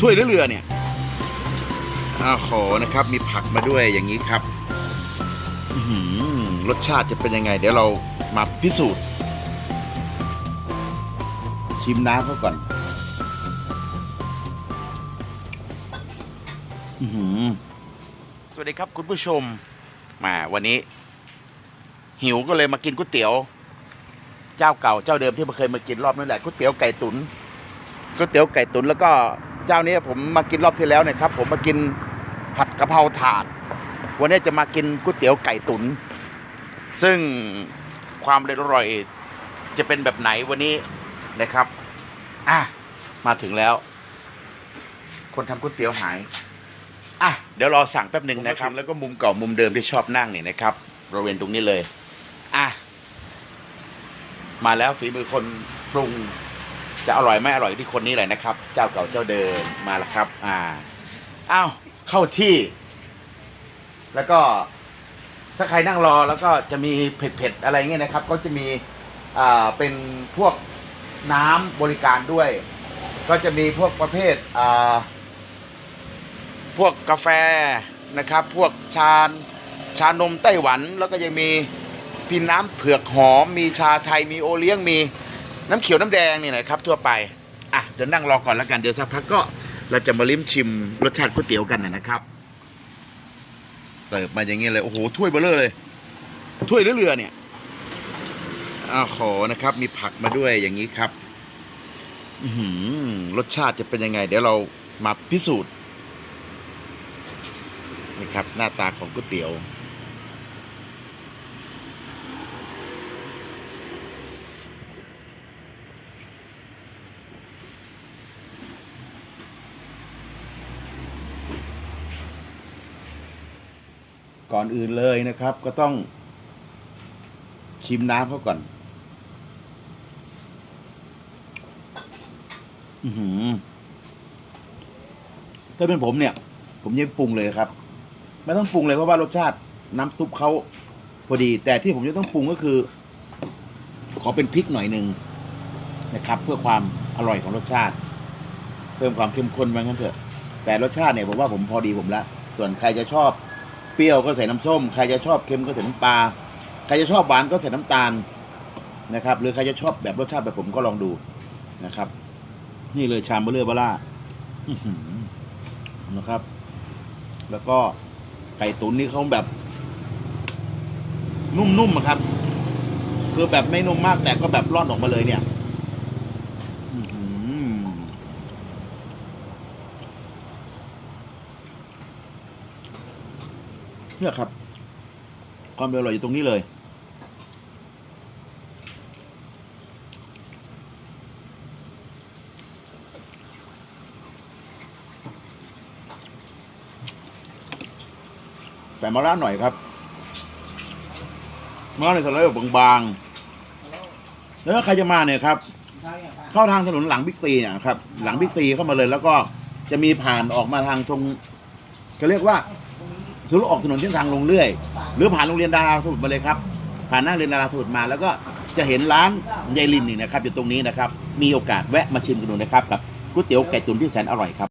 ถ้วยหรือเรือเนี่ยอ้าขอนะครับ มีผักมาด้วยอย่างนี้ครับรสชาติจะเป็นยังไง เดี๋ยวเรามาพิสูจน์ ชิมน้ำเขาก่อนสวัสดีครับคุณผู้ชม มาวันนี้ หิวก็เลยมากินก๋วยเตี๋ยว เจ้าเก่าเจ้าเดิมที่มาเคยมากินรอบนั่นแหละก๋วยเตี๋ยวไก่ตุนก๋วยเตี๋ยวไก่ตุนแล้วก็ เจ้านี้ผมมากินรอบที่แล้วเนะครับ ผมมากินผัดกะเพราถาด วันนี้จะมากินก๋วยเตี๋ยวไก่ตุน ซึ่งความอร่อยจะเป็นแบบไหนวันนี้นะครับอะมาถึงแล้ว คนทำก๋วยเตี๋ยวหายอะเดี๋ยวรอสั่งแป๊บหนึ่งนะครับ แล้วก็มุมเก่ามุมเดิมที่ชอบนั่งนี่นะครับบริเวณตรงนี้เลยอะมาแล้วฝีมือคนปรุง จะอร่อยไม่อร่อยที่คนนี้แหละนะครับ เจ้าเก่าเจ้าเดิมมาแล้วครับ อ่าอ้าวเข้าที่ แล้วก็ถ้าใครนั่งรอแล้วก็จะมีเผ็ดๆอะไรเงี้ยนะครับ ก็จะมีอ่าเป็นพวกน้ำบริการด้วย ก็จะมีพวกประเภทอ่าพวกกาแฟนะครับ พวกชาชานมไต้หวัน แล้วก็ยังมีพินน้ำเผือกหอม มีชาไทยมีโอเลี้ยงมี น้ำเขียวน้ำแดงนี่นะครับทั่วไปอะเดี๋ยวนั่งรอก่อนแล้วกันเดี๋ยวสักพักก็เราจะมาลิ้มชิมรสชาติก๋วยเตี๋ยวกันนะครับเสิร์ฟมาอย่างเงี้ยเลยโอ้โหถ้วยเบลเลอร์เลยถ้วยเรือเนี่ยอ้าวขอนะครับ มีผักมาด้วยอย่างนี้ครับอื้อหือรสชาติจะเป็นยังไง เดี๋ยวเรามาพิสูจน์นี่ครับ หน้าตาของก๋วยเตี๋ยว ก่อนอื่นเลยนะครับ ก็ต้องชิมน้ำเขาก่อน อือถ้าเป็นผมเนี่ย ผมยังปรุงเลยครับ ไม่ต้องปรุงเลยเพราะว่ารสชาติน้ำซุปเขาพอดี แต่ที่ผมจะต้องปรุงก็คือ ขอเป็นพริกหน่อยหนึ่งนะครับ เพื่อความอร่อยของรสชาติ เพิ่มความเข้มข้นมางั้นเถอะ แต่รสชาติเนี่ยผมว่าผมพอดีผมละส่วนใครจะชอบ ปรี้ยวก็ใส่น้ำส้ม ใครจะชอบเค็มก็ใส่น้ำปลา ใครจะชอบหวานก็ใส่น้ำตาลนะครับ หรือใครจะชอบแบบรสชาติแบบผมก็ลองดูนะครับ นี่เลยชามเบลเลอร์เบล่านะครับ แล้วก็ไก่ตุ๋นนี่เขาแบบ นุ่มๆอะครับ คือแบบไม่นุ่มมากแต่ก็แบบร่อนออกมาเลยเนี่ย อื เนี่ยครับ ความอร่อยอยู่ตรงนี้เลยแต่มาร้านหน่อยครับมาร้านในสไลด์แบบบางๆแล้วถ้าใครจะมาเนี่ยครับ เข้าทางถนนหลังบิ๊กซีเนี่ยครับ หลังบิ๊กซีเข้ามาเลย แล้วก็จะมีผ่านออกมาทางตรงจะเรียกว่า ทะลุออกถนนเส้นทางลงเรื่อย หรือผ่านโรงเรียนดาราสมุทรมาเลยครับผ่านหน้าเรียนดาราสมุทรมา แล้วก็จะเห็นร้านยายลินนี่นะครับอยู่ตรงนี้นะครับมีโอกาสแวะมาชิมกันดูนะครับกับก๋วยเตี๋ยวไก่ตุ๋นที่แสนอร่อยครับ